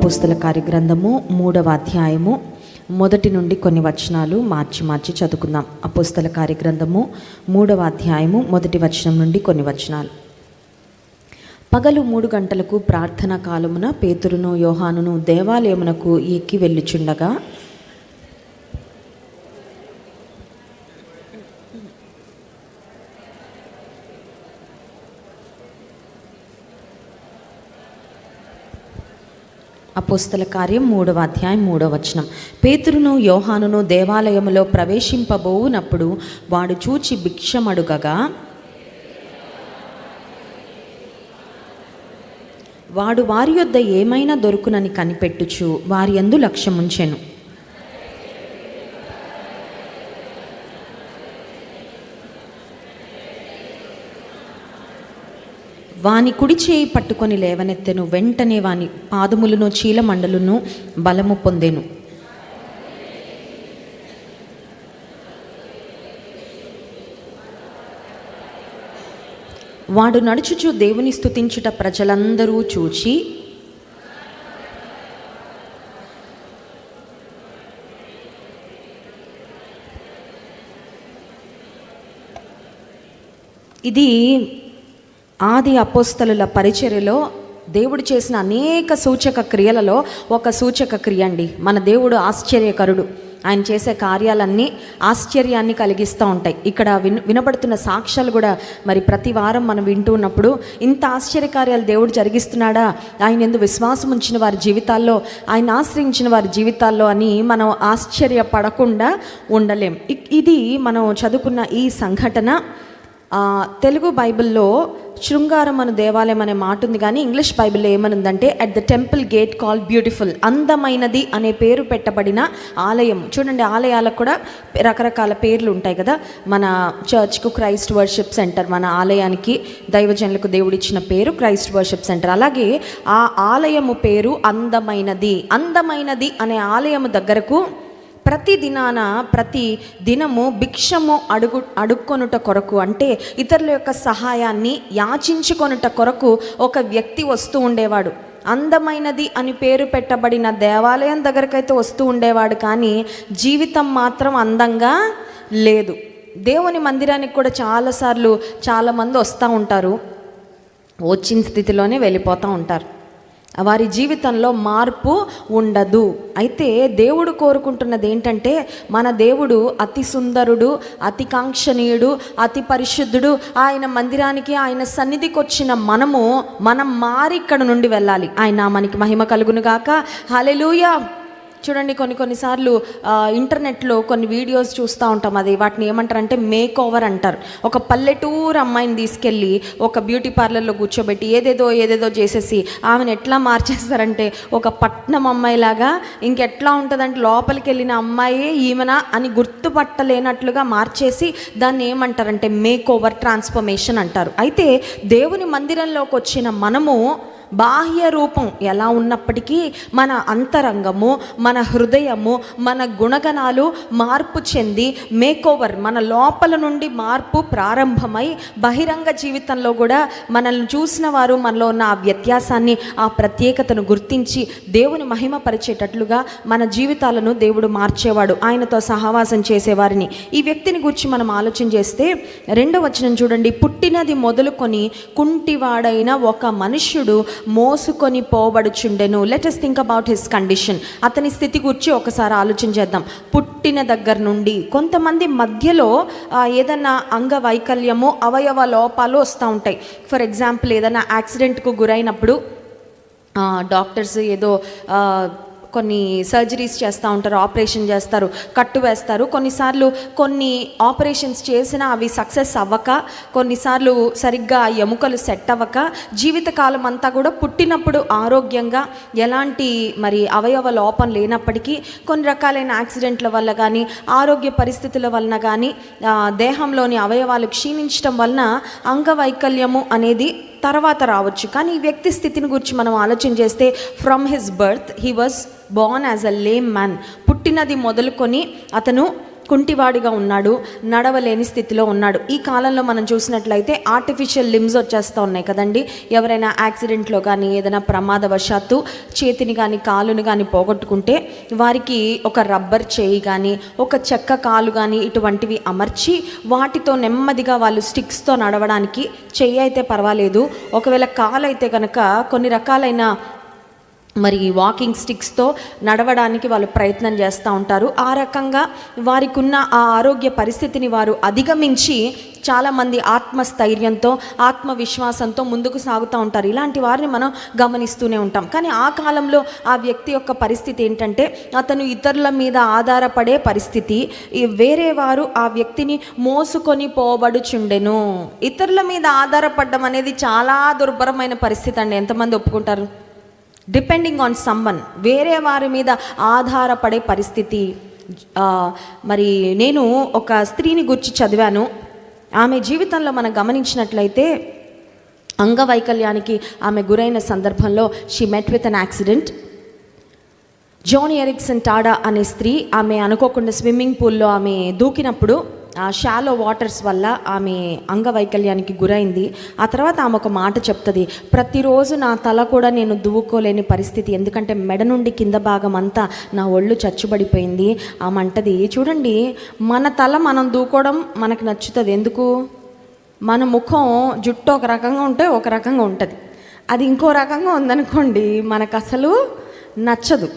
అపోస్తల కార్యగ్రంథము మూడవ అధ్యాయము మొదటి నుండి కొన్ని వచనాలు మార్చి మార్చి చదువుకుందాం. అపుస్తల కార్యగ్రంథము మూడవ అధ్యాయము మొదటి వచనం నుండి కొన్ని వచనాలు. పగలు మూడు గంటలకు ప్రార్థనా కాలమున పేతురును యోహానును దేవాలయమునకు ఎక్కి వెళ్ళుచుండగా అపోస్తల కార్యం మూడవ అధ్యాయం మూడవ వచనం. పేతురును యోహానును దేవాలయములో ప్రవేశింపబోవునప్పుడు వాడు చూచి భిక్షమడుగగా వాడు వారి యొద్ద ఏమైనా దొరుకునని కనిపెట్టుచు వారి యందు లక్ష్యముంచెను. వాని కుడి చేయి పట్టుకొని లేవనెత్తెను. వెంటనే వాని పాదములను చీలమండలును బలము పొందెను. వాడు నడుచుచు దేవుని స్థుతించుట ప్రజలందరూ చూచి ఇది ఆది అపోస్తలుల పరిచర్యలో దేవుడు చేసిన అనేక సూచక క్రియలలో ఒక సూచక క్రియ అండి. మన దేవుడు ఆశ్చర్యకరుడు. ఆయన చేసే కార్యాలన్నీ ఆశ్చర్యాన్ని కలిగిస్తూ ఉంటాయి. ఇక్కడ విన్ వినబడుతున్న సాక్ష్యాలు కూడా మరి ప్రతి వారం మనం వింటూ ఉన్నప్పుడు ఇంత ఆశ్చర్యకార్యాలు దేవుడు జరిగిస్తున్నాడా? ఆయన ఎందు విశ్వాసం ఉంచిన వారి జీవితాల్లో ఆయన ఆశ్రయించిన వారి జీవితాల్లో అని మనం ఆశ్చర్యపడకుండా ఉండలేం. ఇది మనం చదువుకున్న ఈ సంఘటన తెలుగు బైబిల్లో శృంగారం అను దేవాలయం అనే మాట ఉంది కానీ ఇంగ్లీష్ బైబిల్లో ఏమనుందంటే at the temple gate call beautiful అందమైనది అనే పేరు పెట్టబడిన ఆలయం. చూడండి ఆలయాలకు కూడా రకరకాల పేర్లు ఉంటాయి కదా. మన చర్చ్కు క్రైస్ట్ వర్షిప్ సెంటర్ మన ఆలయానికి దైవజనులకు దేవుడిచ్చిన పేరు క్రైస్ట్ వర్షిప్ సెంటర్ అలాగే ఆ ఆలయము పేరు అందమైనది. అందమైనది అనే ఆలయము దగ్గరకు ప్రతి దినాన ప్రతి దినము భిక్షము అడుగు అడుక్కొనుట కొరకు అంటే ఇతరుల యొక్క సహాయాన్ని యాచించుకొనుట కొరకు ఒక వ్యక్తి వస్తూ ఉండేవాడు. అందమైనది అని పేరు పెట్టబడిన దేవాలయం దగ్గరకైతే వస్తూ ఉండేవాడు కానీ జీవితం మాత్రం అందంగా లేదు. దేవుని మందిరానికి కూడా చాలాసార్లు చాలామంది వస్తూ ఉంటారు. వచ్చిన స్థితిలోనే వెళ్ళిపోతూ ఉంటారు. వారి జీవితంలో మార్పు ఉండదు. అయితే దేవుడు కోరుకుంటున్నది ఏంటంటే మన దేవుడు అతి సుందరుడు అతి కాంక్షణీయుడు అతి పరిశుద్ధుడు. ఆయన మందిరానికి ఆయన సన్నిధికి వచ్చిన మనము మనం మారి ఇక్కడ నుండి వెళ్ళాలి. ఆయన మనకి మహిమ కలుగును గాక హలెలూయ చూడండి కొన్ని కొన్నిసార్లు ఇంటర్నెట్లో కొన్ని వీడియోస్ చూస్తూ ఉంటాం అది. వాటిని ఏమంటారంటే మేక్ ఓవర్ అంటారు. ఒక పల్లెటూరు అమ్మాయిని తీసుకెళ్ళి ఒక బ్యూటీ పార్లర్లో కూర్చోబెట్టి ఏదేదో ఏదేదో చేసేసి ఆమెను ఎట్లా మార్చేస్తారంటే ఒక పట్నం అమ్మాయిలాగా ఇంకెట్లా ఉంటుందంటే లోపలికి వెళ్ళిన అమ్మాయే ఈమెన అని గుర్తుపట్టలేనట్లుగా మార్చేసి దాన్ని ఏమంటారంటే మేక్ ఓవర్ ట్రాన్స్ఫర్మేషన్ అంటారు. అయితే దేవుని మందిరంలోకి వచ్చిన మనము బాహ్య రూపం ఎలా ఉన్నప్పటికీ మన అంతరంగము మన హృదయము మన గుణగణాలు మార్పు చెంది మేకోవర్ మన లోపల నుండి మార్పు ప్రారంభమై బహిరంగ జీవితంలో కూడా మనల్ని చూసిన వారు మనలో ఉన్న ఆ వ్యత్యాసాన్ని ఆ ప్రత్యేకతను గుర్తించి దేవుని మహిమపరిచేటట్లుగా మన జీవితాలను దేవుడు మార్చేవాడు. ఆయనతో సహవాసం చేసేవారిని. ఈ వ్యక్తిని గురించి మనం ఆలోచన చేస్తే రెండో వచనం చూడండి. పుట్టినది మొదలుకొని కుంటివాడైన ఒక మనుష్యుడు మోసుకొని పోబడుచుండెను. Let us think about his condition అతని స్థితి గురించి ఒకసారి ఆలోచన చేద్దాం. పుట్టిన దగ్గర నుండి కొంతమంది మధ్యలో ఏదైనా అంగవైకల్యము అవయవ లోపాలు వస్తూ ఉంటాయి. ఫర్ ఎగ్జాంపుల్ ఏదైనా యాక్సిడెంట్కు గురైనప్పుడు డాక్టర్స్ ఏదో కొన్ని సర్జరీస్ చేస్తూ ఉంటారు ఆపరేషన్ చేస్తారు కట్టు వేస్తారు. కొన్నిసార్లు కొన్ని ఆపరేషన్స్ చేసినా అవి సక్సెస్ అవ్వక కొన్నిసార్లు సరిగ్గా ఎముకలు సెట్ అవ్వక జీవితకాలం అంతా కూడా పుట్టినప్పుడు ఆరోగ్యంగా ఎలాంటి మరి అవయవ లోపం లేనప్పటికీ కొన్ని రకాలైన యాక్సిడెంట్ల వల్ల కానీ ఆరోగ్య పరిస్థితుల వలన కానీ దేహంలోని అవయవాలు క్షీణించడం వలన అంగవైకల్యము అనేది తర్వాత రావచ్చు. కానీ ఈ వ్యక్తి స్థితిని గురించి మనం ఆలోచన చేస్తే from his birth he was born as a lame man పుట్టినది మొదలుకొని అతను కుంటివాడిగా ఉన్నాడు నడవలేని స్థితిలో ఉన్నాడు. ఈ కాలంలో మనం చూసినట్లయితే ఆర్టిఫిషియల్ లిమ్స్ వచ్చేస్తూ ఉన్నాయి కదండి. ఎవరైనా యాక్సిడెంట్లో కానీ ఏదైనా ప్రమాదవశాత్తు చేతిని కానీ కాలుని కానీ పోగొట్టుకుంటే వారికి ఒక రబ్బర్ చేయి కానీ ఒక చెక్క కాలు కానీ ఇటువంటివి అమర్చి వాటితో నెమ్మదిగా వాళ్ళు స్టిక్స్తో నడవడానికి చెయ్యి అయితే పర్వాలేదు. ఒకవేళ కాలు అయితే కనుక కొన్ని రకాలైన మరి వాకింగ్ స్టిక్స్తో నడవడానికి వాళ్ళు ప్రయత్నం చేస్తూ ఉంటారు. ఆ రకంగా వారికి ఉన్న ఆ ఆరోగ్య పరిస్థితిని వారు అధిగమించి చాలామంది ఆత్మస్థైర్యంతో ఆత్మవిశ్వాసంతో ముందుకు సాగుతూ ఉంటారు. ఇలాంటి వారిని మనం గమనిస్తూనే ఉంటాం. కానీ ఆ కాలంలో ఆ వ్యక్తి యొక్క పరిస్థితి ఏంటంటే అతను ఇతరుల మీద ఆధారపడే పరిస్థితి. వేరే వారు ఆ వ్యక్తిని మోసుకొని పోబడుచుండెను. ఇతరుల మీద ఆధారపడడం అనేది చాలా దుర్భరమైన పరిస్థితి అండి. ఎంతమంది ఒప్పుకుంటారు? డిపెండింగ్ ఆన్ సమ్మన్ వేరే వారి మీద ఆధారపడే పరిస్థితి. మరి నేను ఒక స్త్రీని గురించి చదివాను. ఆమె జీవితంలో మనం గమనించినట్లయితే అంగవైకల్యానికి ఆమె గురైన సందర్భంలో she met with an accident Joni Eareckson Tada అనే స్త్రీ ఆమె అనుకోకుండా స్విమ్మింగ్ పూల్లో ఆమె దూకినప్పుడు ఆ షాలో వాటర్స్ వల్ల ఆమె అంగవైకల్యానికి గురైంది. ఆ తర్వాత ఆమె ఒక మాట చెప్తుంది ప్రతిరోజు నా తల కూడా నేను దువ్వుకోలేని పరిస్థితి. ఎందుకంటే మెడ నుండి కింద భాగం అంతా నా ఒళ్ళు చచ్చుబడిపోయింది. ఆమె అంటది చూడండి మన తల మనం దూకోవడం మనకు నచ్చుతుంది. ఎందుకు? మన ముఖం జుట్టు ఒక రకంగా ఉంటే ఒక రకంగా ఉంటుంది. అది ఇంకో రకంగా ఉందనుకోండి మనకు అసలు నచ్చదు.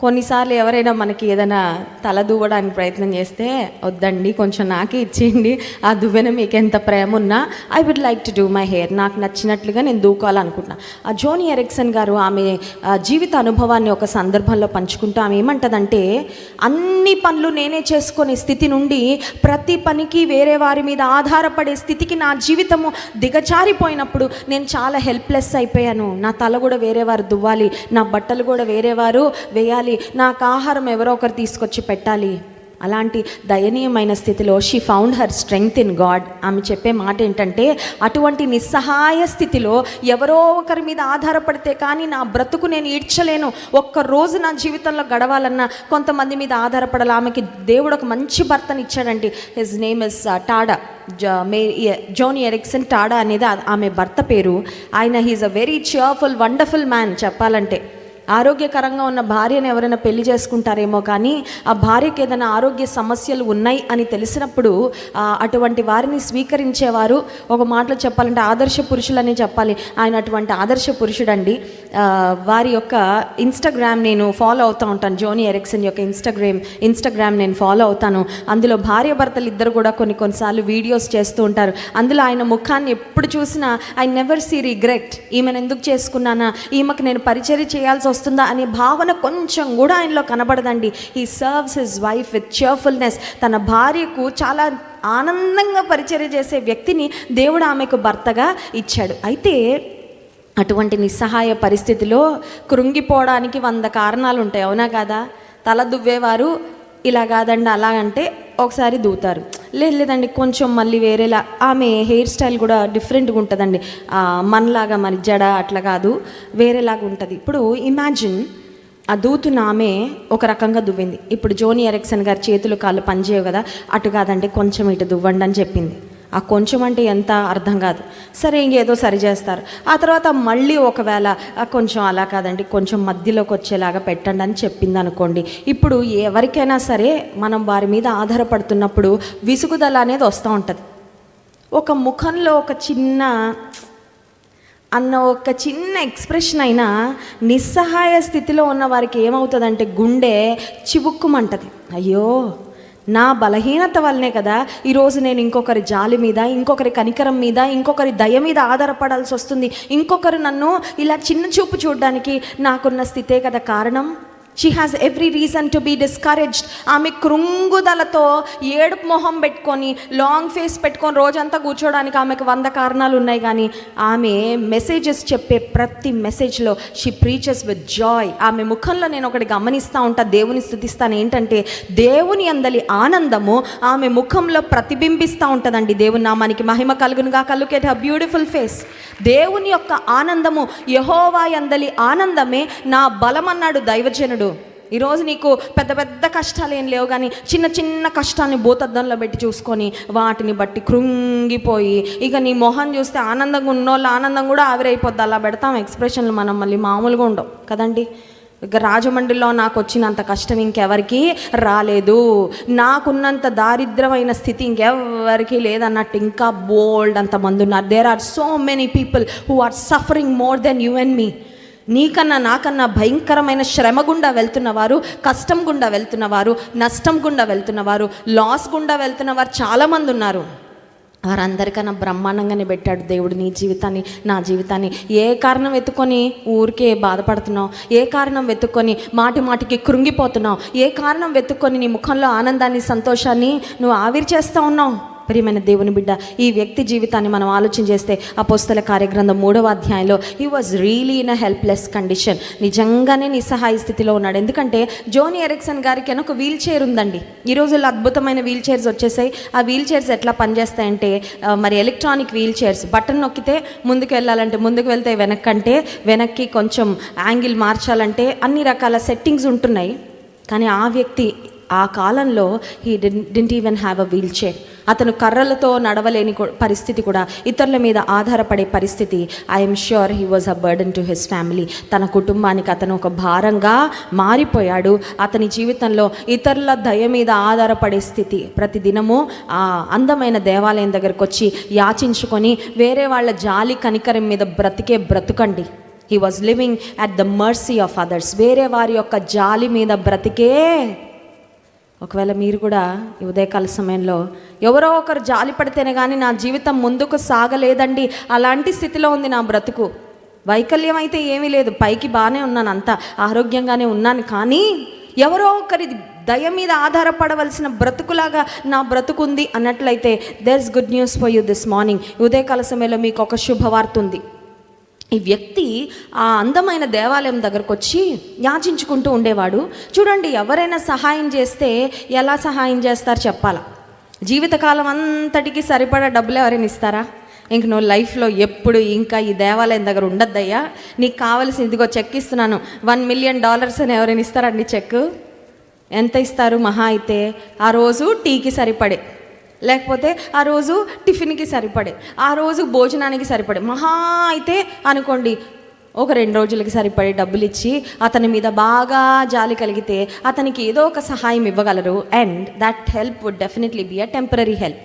కొన్నిసార్లు ఎవరైనా మనకి ఏదైనా తల దువ్వడానికి ప్రయత్నం చేస్తే వద్దండి కొంచెం నాకే ఇచ్చేయండి ఆ దువ్వెన మీకు ఎంత ప్రేమ ఉన్నా I would like to do my hair నాకు నచ్చినట్లుగా నేను దూకోవాలనుకుంటున్నా ఆ జోని ఎరిక్సన్ గారు ఆమె జీవిత అనుభవాన్ని ఒక సందర్భంలో పంచుకుంటూ ఆమె ఏమంటదంటే అన్ని పనులు నేనే చేసుకునే స్థితి నుండి ప్రతి పనికి వేరే వారి మీద ఆధారపడే స్థితికి నా జీవితము దిగజారిపోయినప్పుడు నేను చాలా హెల్ప్లెస్ అయిపోయాను. నా తల కూడా వేరే వారు దువ్వాలి నా బట్టలు కూడా వేరే వారు వేయాలి నాకు ఆహారం ఎవరో ఒకరు తీసుకొచ్చి పెట్టాలి. అలాంటి దయనీయమైన స్థితిలో she found her strength in God ఆమె చెప్పే మాట ఏంటంటే అటువంటి నిస్సహాయ స్థితిలో ఎవరో ఒకరి మీద ఆధారపడితే కానీ నా బ్రతుకు నేను ఈడ్చలేను. ఒక్క రోజు నా జీవితంలో గడవాలన్నా కొంతమంది మీద ఆధారపడాలి. ఆమెకి దేవుడు ఒక మంచి భర్తని ఇచ్చాడండి. హిజ్ నేమ్ ఇస్ టాడా జ- మే జోన్ ఎరిక్సన్ టాడా అనేది ఆమె భర్త పేరు. ఆయన he's a very cheerful wonderful man చెప్పాలంటే. ఆరోగ్యకరంగా ఉన్న భార్యను ఎవరైనా పెళ్ళి చేసుకుంటారేమో కానీ ఆ భార్యకి ఏదైనా ఆరోగ్య సమస్యలు ఉన్నాయి అని తెలిసినప్పుడు అటువంటి వారిని స్వీకరించేవారు ఒక మాటలో చెప్పాలంటే ఆదర్శ పురుషులని చెప్పాలి. ఆయన అటువంటి ఆదర్శ పురుషుడండి. వారి యొక్క ఇన్స్టాగ్రామ్ నేను ఫాలో అవుతూ ఉంటాను. జోనీ ఎరిక్సన్ యొక్క ఇన్స్టాగ్రామ్ ఇన్స్టాగ్రామ్ నేను ఫాలో అవుతాను. అందులో భార్య భర్తలు ఇద్దరు కూడా కొన్ని కొన్నిసార్లు వీడియోస్ చేస్తూ ఉంటారు. అందులో ఆయన ముఖాన్ని ఎప్పుడు చూసినా ఐ నెవర్ సీ రిగ్రెట్ ఈమెను ఎందుకు చేసుకున్నానా? ఈమెకు నేను పరిచయం చేయాల్సి వస్తుందా అనే భావన కొంచెం కూడా ఆయనలో కనబడదండి. ఈ serves his wife with cheerfulness తన భార్యకు చాలా ఆనందంగా పరిచర్య చేసే వ్యక్తిని దేవుడు ఆమెకు భర్తగా ఇచ్చాడు. అయితే అటువంటి నిస్సహాయ పరిస్థితిలో కృంగిపోవడానికి వంద కారణాలు ఉంటాయి. అవునా కాదా? తల దువ్వేవారు ఇలా కాదండి అలా అంటే ఒకసారి దూతారు. లేదు లేదండి కొంచెం మళ్ళీ వేరేలా. ఆమె హెయిర్ స్టైల్ కూడా డిఫరెంట్గా ఉంటుందండి. మనలాగా మరి జడ అట్లా కాదు వేరేలాగా ఉంటుంది. ఇప్పుడు ఇమాజిన్ ఆ దూతున్న ఆమె ఒక రకంగా దువ్వింది. ఇప్పుడు జోని ఎరెక్సన్ గారి చేతులు కాళ్ళు పనిచేయవు కదా అటు కాదండి కొంచెం ఇటు దువ్వండి అని చెప్పింది. ఆ కొంచెం అంటే ఎంత అర్థం కాదు. సరే ఇంకేదో సరి చేస్తారు. ఆ తర్వాత మళ్ళీ ఒకవేళ కొంచెం అలా కాదండి కొంచెం మధ్యలోకి వచ్చేలాగా పెట్టండి అని చెప్పింది అనుకోండి ఇప్పుడు ఎవరికైనా సరే మనం వారి మీద ఆధారపడుతున్నప్పుడు విసుగుదల అనేది వస్తూ ఉంటుంది. ఒక ముఖంలో ఒక చిన్న అన్న ఒక చిన్న ఎక్స్ప్రెషన్ అయినా నిస్సహాయ స్థితిలో ఉన్న వారికి ఏమవుతుందంటే గుండె చివుక్కుమంటది. అయ్యో నా బలహీనత వల్లనే కదా ఈరోజు నేను ఇంకొకరి జాలి మీద ఇంకొకరి కనికరం మీద ఇంకొకరి దయ మీద ఆధారపడాల్సి వస్తుంది. ఇంకొకరు నన్ను ఇలా చిన్న చూపు చూడడానికి నాకున్న స్థితే కదా కారణం? She has every reason to be discouraged ఆమె కృంగుదలతో ఏడుపు మొహం పెట్టుకొని లాంగ్ ఫేస్ పెట్టుకొని రోజంతా కూర్చోడానికి ఆమెకు వంద కారణాలు ఉన్నాయి కానీ ఆమె మెసేజెస్ చెప్పే ప్రతి మెసేజ్లో షీ ప్రీచెస్ విత్ జాయ్ ఆమె ముఖంలో నేను ఒకటి గమనిస్తూ ఉంటా దేవుని స్థుతిస్తాను. ఏంటంటే దేవుని అందలి ఆనందము ఆమె ముఖంలో ప్రతిబింబిస్తూ ఉంటుందండి. దేవుని నామానికి మహిమ కలుగునుగా కలుకేట్ హ బ్యూటిఫుల్ ఫేస్ దేవుని యొక్క ఆనందము యహోవా అందలి ఆనందమే నా బలమన్నాడు దైవజనుడు. ఈరోజు నీకు పెద్ద పెద్ద కష్టాలు ఏం లేవు కానీ చిన్న చిన్న కష్టాన్ని భూతద్దంలో పెట్టి చూసుకొని వాటిని బట్టి కృంగిపోయి ఇక నీ మొహం చూస్తే ఆనందంగా ఉన్నోళ్ళు ఆనందం కూడా ఆవిరైపోద్ది. అలా పెడతాం ఎక్స్ప్రెషన్లు మనం మళ్ళీ మామూలుగా ఉండవు. కదండి? ఇక రాజమండ్రిలో నాకు వచ్చినంత కష్టం ఇంకెవరికి రాలేదు. నాకున్నంత దారిద్రమైన స్థితి ఇంకెవరికి లేదన్నట్టు ఇంకా బోల్డ్ అంతమంది ఉన్నారు. There are so many people who are suffering more than you and me నీకన్నా నాకన్నా భయంకరమైన శ్రమ గుండా వెళ్తున్నవారు కష్టం గుండా వెళ్తున్నవారు నష్టం గుండా వెళ్తున్నవారు లాస్ గుండా వెళ్తున్నవారు చాలామంది ఉన్నారు. వారందరికన్నా బ్రహ్మాండంగానే పెట్టాడు దేవుడు నీ జీవితాన్ని నా జీవితాన్ని. ఏ కారణం వెతుక్కొని ఊరికే బాధపడుతున్నావు? ఏ కారణం వెతుక్కొని మాటి మాటికి కృంగిపోతున్నావు? ఏ కారణం వెతుక్కొని నీ ముఖంలో ఆనందాన్ని సంతోషాన్ని నువ్వు ఆవిరి చేస్తూ ఉన్నావు? ప్రియమైన దేవుని బిడ్డ ఈ వ్యక్తి జీవితాన్ని మనం ఆలోచన చేస్తే అపోస్తల కార్యగ్రంథం మూడవ అధ్యాయంలో he was really in a helpless condition నిజంగానే నిస్సహాయ స్థితిలో ఉన్నాడు. ఎందుకంటే జోని ఎరిక్సన్ గారికి అని ఒక వీల్ చైర్ ఉందండి. ఈ రోజుల్లో అద్భుతమైన వీల్ చైర్స్ వచ్చేసాయి. ఆ వీల్ చైర్స్ ఎట్లా పనిచేస్తాయంటే మరి ఎలక్ట్రానిక్ వీల్ చైర్స్. బటన్ నొక్కితే ముందుకు వెళ్ళాలంటే ముందుకు వెళ్తే వెనక్కంటే వెనక్కి కొంచెం యాంగిల్ మార్చాలంటే అన్ని రకాల సెట్టింగ్స్ ఉంటున్నాయి. కానీ ఆ వ్యక్తి ఆ కాలంలో he didn't even have a wheel chair అతను కర్రలతో నడవలేని పరిస్థితి కూడా ఇతరుల మీద ఆధారపడే పరిస్థితి I'm sure he was a burden to his family తన కుటుంబానికి అతను ఒక భారంగా మారిపోయాడు. అతని జీవితంలో ఇతరుల దయ మీద ఆధారపడే స్థితి. ప్రతి దినము ఆ అందమైన దేవాలయం దగ్గరకు వచ్చి యాచించుకొని వేరే వాళ్ళ జాలి కనికరం మీద బ్రతికే బ్రతుకండి. He was living at the mercy of others వేరే వారి యొక్క జాలి మీద బ్రతికే ఒకవేళ మీరు కూడా ఉదయకాల సమయంలో ఎవరో ఒకరు జాలి పడితేనే కానీ నా జీవితం ముందుకు సాగలేదండి. అలాంటి స్థితిలో ఉంది నా బ్రతుకు. వైకల్యం అయితే ఏమీ లేదు. పైకి బాగానే ఉన్నాను అంతా ఆరోగ్యంగానే ఉన్నాను. కానీ ఎవరో ఒకరి దయ మీద ఆధారపడవలసిన బ్రతుకులాగా నా బ్రతుకుంది అన్నట్లయితే there's good news for you this morning ఉదయకాల సమయంలో మీకు ఒక శుభవార్త ఉంది. ఈ వ్యక్తి ఆ అందమైన దేవాలయం దగ్గరకు వచ్చి యాచించుకుంటూ ఉండేవాడు. చూడండి ఎవరైనా సహాయం చేస్తే ఎలా సహాయం చేస్తారు చెప్పాలా? జీవితకాలం అంతటికి సరిపడా డబ్బులు ఎవరైనా ఇస్తారా? ఇంక నువ్వు లైఫ్లో ఎప్పుడు ఇంకా ఈ దేవాలయం దగ్గర ఉండద్దయ్యా. నీకు కావలసిన ఇదిగో చెక్ ఇస్తున్నాను. వన్ మిలియన్ డాలర్స్ అని ఎవరైనా ఇస్తారండి చెక్ ఎంత ఇస్తారు మహా అయితే? ఆ రోజు టీకి సరిపడే. లేకపోతే ఆ రోజు టిఫిన్కి సరిపడే ఆ రోజు భోజనానికి సరిపడే. మహా అయితే అనుకోండి ఒక రెండు రోజులకి సరిపడే డబ్బులు ఇచ్చి అతని మీద బాగా జాలి కలిగితే అతనికి ఏదో ఒక సహాయం ఇవ్వగలరు. And that help would definitely be a temporary help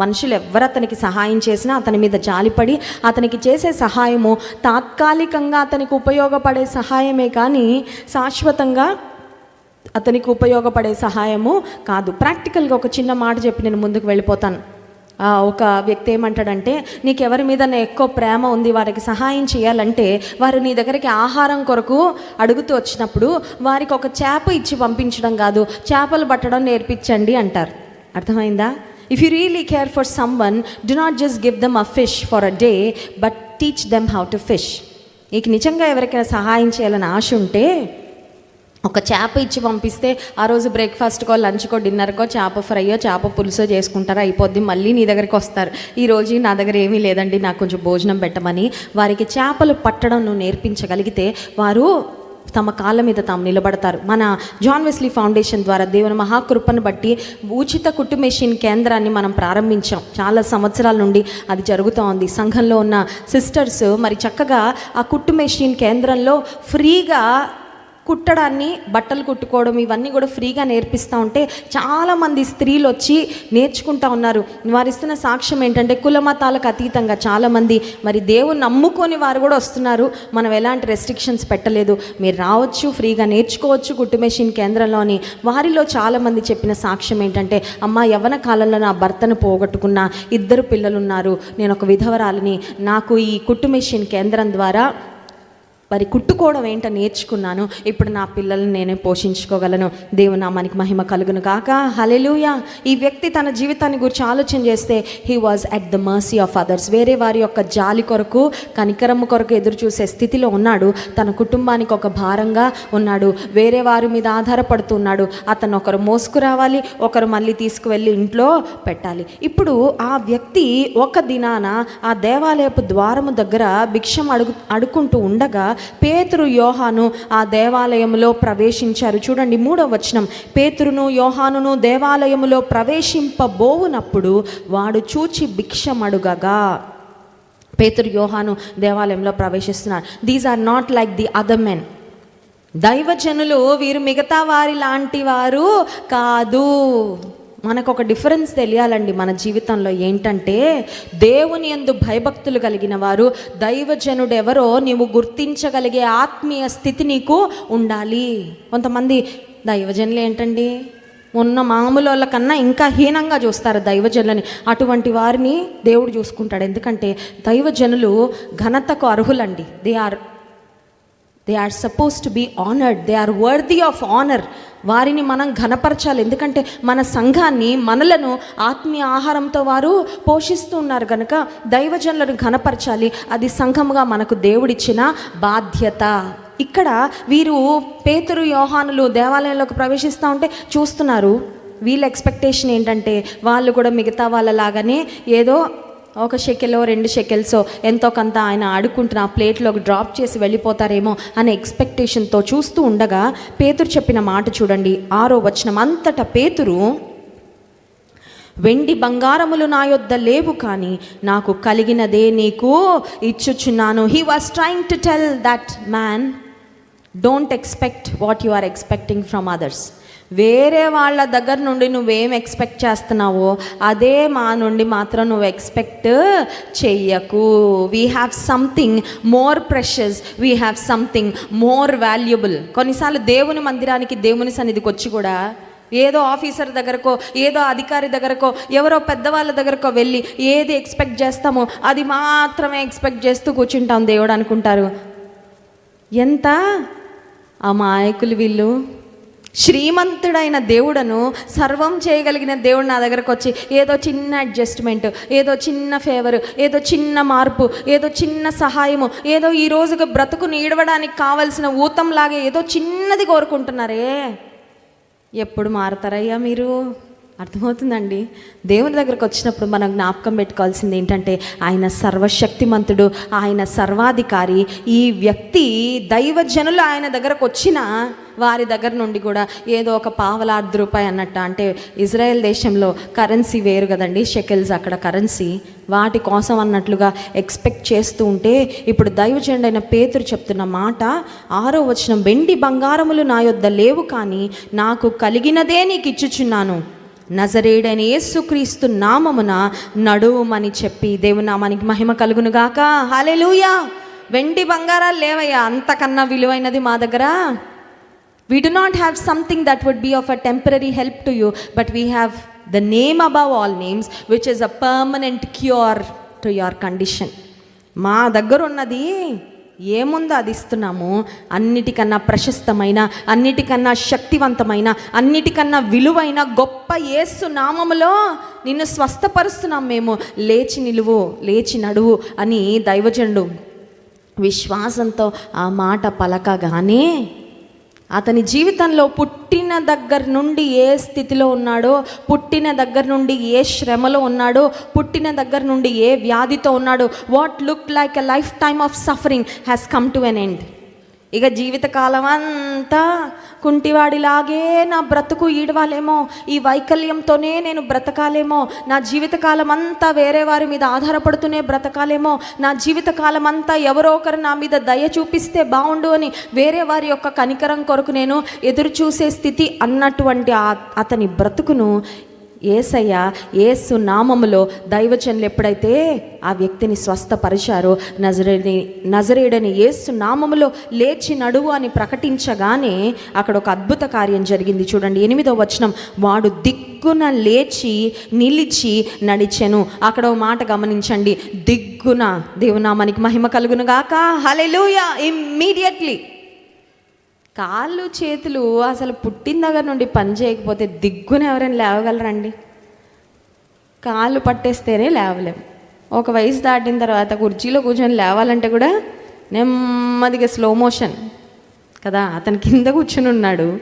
మనుషులు ఎవరు అతనికి సహాయం చేసినా అతని మీద జాలిపడి అతనికి చేసే సహాయము తాత్కాలికంగా అతనికి ఉపయోగపడే సహాయమే కానీ శాశ్వతంగా అతనికి ఉపయోగపడే సహాయము కాదు. ప్రాక్టికల్గా ఒక చిన్న మాట చెప్పి నేను ముందుకు వెళ్ళిపోతాను. ఒక వ్యక్తి ఏమంటాడంటే నీకు ఎవరి మీద ఎక్కువ ప్రేమ ఉంది వారికి సహాయం చేయాలంటే వారు నీ దగ్గరికి ఆహారం కొరకు అడుగుతూ వచ్చినప్పుడు వారికి ఒక చేప ఇచ్చి పంపించడం కాదు. చేపలు పట్టడం నేర్పించండి అంటారు. అర్థమైందా? If you really care for someone do not just give them a fish for a day but teach them how to fish నీకు నిజంగా ఎవరికైనా సహాయం చేయాలని ఆశ ఉంటే ఒక చేప ఇచ్చి పంపిస్తే ఆ రోజు బ్రేక్ఫాస్ట్కో లంచ్కో డిన్నర్కో చేప ఫ్రైయో చేప పులుసో చేసుకుంటారు? అయిపోద్ది. మళ్ళీ నీ దగ్గరికి వస్తారు. ఈ రోజు నా దగ్గర ఏమీ లేదండి. నాకు కొంచెం భోజనం పెట్టమని వారికి చేపలు పట్టడం నువ్వు నేర్పించగలిగితే వారు తమ కాళ్ళ మీద తాము నిలబడతారు. మన జాన్ వెస్లీ ఫౌండేషన్ ద్వారా దేవుని మహాకృపను బట్టి ఉచిత కుట్టు మెషిన్ కేంద్రాన్ని మనం ప్రారంభించాం. చాలా సంవత్సరాల నుండి అది జరుగుతూ ఉంది. సంఘంలో ఉన్న సిస్టర్స్ మరి చక్కగా ఆ కుట్టుమెషిన్ కేంద్రంలో ఫ్రీగా కుట్టడాన్ని బట్టలు కుట్టుకోవడం ఇవన్నీ కూడా ఫ్రీగా నేర్పిస్తూ ఉంటే చాలామంది స్త్రీలు వచ్చి నేర్చుకుంటా ఉన్నారు. వారు ఇస్తున్న సాక్ష్యం ఏంటంటే కుల మతాలకు అతీతంగా చాలామంది మరి దేవుని నమ్ముకొని వారు కూడా వస్తున్నారు. మనం ఎలాంటి రెస్ట్రిక్షన్స్ పెట్టలేదు. మీరు రావచ్చు ఫ్రీగా నేర్చుకోవచ్చు కుట్టు మెషిన్ కేంద్రంలోని వారిలో చాలామంది చెప్పిన సాక్ష్యం ఏంటంటే అమ్మ యవ్వన కాలంలో నా భర్తను పోగొట్టుకున్న ఇద్దరు పిల్లలున్నారు. నేను ఒక విధవరాలిని. నాకు ఈ కుట్టు మెషిన్ కేంద్రం ద్వారా మరి కుట్టుకోవడం ఏంటో నేర్చుకున్నాను. ఇప్పుడు నా పిల్లల్ని నేనే పోషించుకోగలను. దేవుని నామానికి మహిమ కలుగును కాక హలెలుయా ఈ వ్యక్తి తన జీవితాన్ని గురించి ఆలోచన చేస్తే he was at the mercy of others వేరే వారి యొక్క జాలి కొరకు కనికరము కొరకు ఎదురు చూసే స్థితిలో ఉన్నాడు. తన కుటుంబానికి ఒక భారంగా ఉన్నాడు. వేరే వారి మీద ఆధారపడుతున్నాడు అతను ఒకరు మోసుకురావాలి ఒకరు మళ్ళీ తీసుకువెళ్ళి ఇంట్లో పెట్టాలి. ఇప్పుడు ఆ వ్యక్తి ఒక దినాన ఆ దేవాలయపు ద్వారము దగ్గర భిక్షం అడుగు అడుకుంటూ ఉండగా పేతురు యోహాను ఆ దేవాలయంలో ప్రవేశించారు. చూడండి మూడవ వచనం. పేతురును యోహానును దేవాలయములో ప్రవేశింపబోవునప్పుడు వాడు చూచి భిక్షమడుగగా. పేతురు యోహాను దేవాలయంలో ప్రవేశిస్తున్నారు these are not like the other men దైవజనులు వీరు మిగతా వారి లాంటి వారు కాదు. మనకు ఒక డిఫరెన్స్ తెలియాలండి మన జీవితంలో ఏంటంటే దేవుని యందు భయభక్తులు కలిగిన వారు దైవజనుడు ఎవరో నీవు గుర్తించగలిగే ఆత్మీయ స్థితి నీకు ఉండాలి. కొంతమంది దైవజనులు ఏంటండి? ఉన్న మామూలు కన్నా ఇంకా హీనంగా చూస్తారు దైవజనులని. అటువంటి వారిని దేవుడు చూసుకుంటాడు. ఎందుకంటే దైవజనులు ఘనతకు అర్హులండి. They are they are suppose to be honoured they are worthy of honour వారిని మనం ఘనపరచాలి. ఎందుకంటే మన సంఘాన్ని మనలను ఆత్మీయ ఆహారంతో వారు పోషిస్తూ ఉన్నారు కనుక దైవజనులను ఘనపరచాలి. అది సంఘముగా మనకు దేవుడిచ్చిన బాధ్యత. ఇక్కడ వీరు పేతురు యోహానులు దేవాలయంలోకి ప్రవేశిస్తూ ఉంటే చూస్తున్నారు. వీళ్ళ ఎక్స్పెక్టేషన్ ఏంటంటే వాళ్ళు కూడా మిగతా వాళ్ళలాగానే ఏదో ఒక షెకెలో రెండు షెకెల్సో ఎంతో కొంత ఆయన ఆడుకుంటున్న ఆ ప్లేట్లోకి డ్రాప్ చేసి వెళ్ళిపోతారేమో అనే ఎక్స్పెక్టేషన్తో చూస్తూ ఉండగా పేతురు చెప్పిన మాట చూడండి. ఆరో వచనం. అంతటా పేతురు వెండి బంగారములు నా యొద్ద లేవు కానీ నాకు కలిగినదే నీకు ఇచ్చుచున్నాను. He was trying to tell that man don't expect what you are expecting from others వేరే వాళ్ళ దగ్గర నుండి నువ్వేం ఎక్స్పెక్ట్ చేస్తున్నావో అదే మా నుండి మాత్రం నువ్వు ఎక్స్పెక్ట్ చెయ్యకు. We have something more precious we have something more valuable కొన్నిసార్లు దేవుని మందిరానికి దేవుని సన్నిధికి వచ్చి కూడా ఏదో ఆఫీసర్ దగ్గరకో ఏదో అధికారి దగ్గరకో ఎవరో పెద్దవాళ్ళ దగ్గరకో వెళ్ళి ఏది ఎక్స్పెక్ట్ చేస్తామో అది మాత్రమే ఎక్స్పెక్ట్ చేస్తూ కూర్చుంటాం దేవుడు అనుకుంటారు. ఎంత అమాయకులు వీళ్ళు. శ్రీమంతుడైన దేవుడను సర్వం చేయగలిగిన దేవుడు నా దగ్గరకు వచ్చి ఏదో చిన్న అడ్జస్ట్మెంట్ ఏదో చిన్న ఫేవర్ ఏదో చిన్న మార్పు ఏదో చిన్న సహాయము ఏదో ఈ రోజుకు బ్రతుకు నీడవడానికి కావలసిన ఊతంలాగే ఏదో చిన్నది కోరుకుంటున్నారే? ఎప్పుడు మారతారయ్యా మీరు? అర్థమవుతుందండి. దేవుని దగ్గరకు వచ్చినప్పుడు మనం జ్ఞాపకం పెట్టుకోవాల్సింది ఏంటంటే ఆయన సర్వశక్తిమంతుడు ఆయన సర్వాధికారి. ఈ వ్యక్తి దైవజనులు ఆయన దగ్గరకు వచ్చినా వారి దగ్గర నుండి కూడా ఏదో ఒక పావలార్ధ రూపాయి అన్నట్టు. అంటే ఇజ్రాయెల్ దేశంలో కరెన్సీ వేరు కదండి షెకెల్స్ అక్కడ కరెన్సీ వాటి కోసం అన్నట్లుగా ఎక్స్పెక్ట్ చేస్తూ ఉంటే ఇప్పుడు దైవజనుడైన పేతురు చెప్తున్న మాట ఆరో వచనం వెండి బంగారములు నా యొద్ద లేవు కానీ నాకు కలిగినదే నీకు ఇచ్చుచున్నాను. నజరేడని యేసుక్రీస్తు నామమున నడువుమని చెప్పి దేవునామానికి మహిమ కలుగును గాక. హాలెలూయా వెండి బంగారాలు లేవయ్యా అంతకన్నా విలువైనది మా దగ్గర. We do not have something that would be of a temporary help to you but we have the name above all names which is a permanent cure to your condition మా దగ్గర ఉన్నది ఏముందో అది ఇస్తున్నాము? అన్నిటికన్నా ప్రశస్తమైన అన్నిటికన్నా శక్తివంతమైన అన్నిటికన్నా విలువైన గొప్ప యేసు నామములో నిన్ను స్వస్థపరుస్తున్నాం మేము. లేచి నిలువు లేచి నడువు అని దైవజనుడు విశ్వాసంతో ఆ మాట పలకగానే అతని జీవితంలో పుట్టిన దగ్గర నుండి ఏ స్థితిలో ఉన్నాడో పుట్టిన దగ్గర నుండి ఏ శ్రమలో ఉన్నాడో పుట్టిన దగ్గర నుండి ఏ వ్యాధితో ఉన్నాడో what look like a life time of suffering has come to an end ఇక జీవితకాలం అంతా కుంటివాడిలాగే నా బ్రతుకు ఈడవాలేమో ఈ వైకల్యంతోనే నేను బ్రతకాలేమో నా జీవితకాలం అంతా వేరే వారి మీద ఆధారపడుతూనే బ్రతకాలేమో నా జీవితకాలం అంతా ఎవరో ఒకరు నా మీద దయ చూపిస్తే బాగుండు అని వేరే వారి యొక్క కనికరం కొరకు నేను ఎదురు చూసే స్థితి అన్నటువంటి అతని బ్రతుకును ఏసయ్య ఏసు నామములో దైవచనులు ఎప్పుడైతే ఆ వ్యక్తిని స్వస్థపరిచారో నజరేని నజరేడని ఏసు నామములో లేచి నడువు అని ప్రకటించగానే అక్కడ ఒక అద్భుత కార్యం జరిగింది. చూడండి ఎనిమిదో వచనం. వాడు దిగ్గున లేచి నిలిచి నడిచెను. అక్కడ ఒక మాట గమనించండి. దిగ్గున దేవునామానికి మహిమ కలుగునుగాక. హలెలుయా ఇమ్మీడియట్లీ. కాళ్ళు చేతులు అసలు పుట్టిన దగ్గర నుండి పని చేయకపోతే దిగ్గున ఎవరైనా లేవగలరండి? కాళ్ళు పట్టేస్తేనే లేవలేం. ఒక వయసు దాటిన తర్వాత కుర్చీలో కూర్చొని లేవాలంటే కూడా నెమ్మదిగా స్లో మోషన్ కదా అతని కింద కూర్చుని ఉన్నాడు.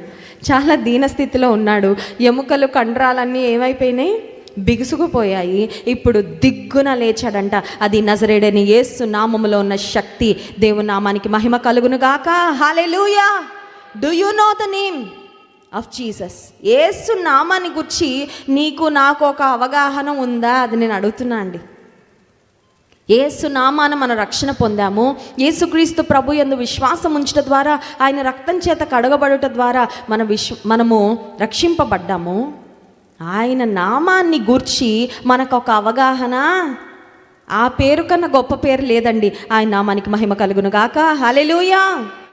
చాలా దీనస్థితిలో ఉన్నాడు. ఎముకలు కండరాలన్నీ ఏమైపోయినాయి? బిగుసుకుపోయాయి. ఇప్పుడు దిగ్గున లేచాడంట. అది నజరేడని యేసు నామములో ఉన్న శక్తి. దేవునామానికి మహిమ కలుగును గాక hallelujah do you know the name of Jesus ఏసు నామాన్ని గుర్చి నీకు నాకు ఒక అవగాహన ఉందా అది నేను అడుగుతున్నా అండి. ఏసు నామాన మన రక్షణ పొందాము. ఏసుక్రీస్తు ప్రభు ఎందు విశ్వాసం ఉంచడం ద్వారా ఆయన రక్తం చేత కడగబడుట ద్వారా మన విశ్వ మనము రక్షింపబడ్డాము. ఆయన నామాన్ని గూర్చి మనకు ఒక అవగాహన. ఆ పేరు కన్నా గొప్ప పేరు లేదండి. ఆయన నామానికి మహిమ కలుగును గాక. హల్లెలూయా!